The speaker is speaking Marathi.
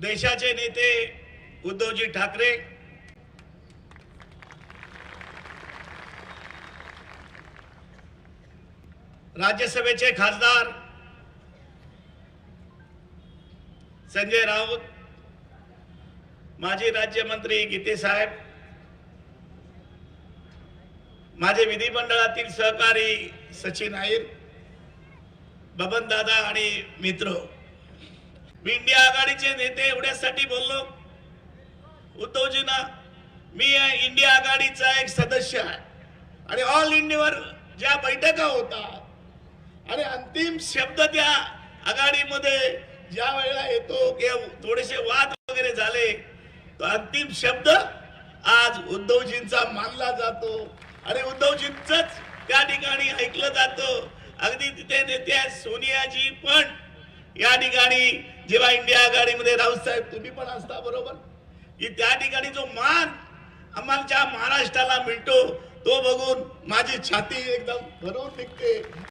देशाचे नेते उद्धवजी ठाकरे. राज्यसभेचे खासदार संजय राऊत माजी राज्यमंत्री गीते साहेब माझे विधिमंडळातील सहकारी सचिन आईर बबन दादा आणि मित्र. मी इंडिया आघाडीचे नेते एवढ्यासाठी बोललो. उद्धवजींना मी इंडिया आघाडीचा एक सदस्य आहे. आणि ऑल इंडियावर ज्या बैठका होतात आणि अंतिम शब्द त्या आघाडीमध्ये ज्या वेळेला येतो किंवा थोडेसे वाद वगैरे झाले तो अंतिम शब्द आज उद्धवजींचा मानला जातो. आणि उद्धवजींच त्या ठिकाणी ऐकलं जातं. अगदी तिथे नेते सोनियाजी पण या ठिकाणी जेव्हा इंडिया आघाडीमध्ये राऊत साहेब तुम्ही पण असता बरोबर? की त्या ठिकाणी जो मान आम्हाला महाराष्ट्राला मिळतो तो बघून माझी छाती एकदम भरून निघते.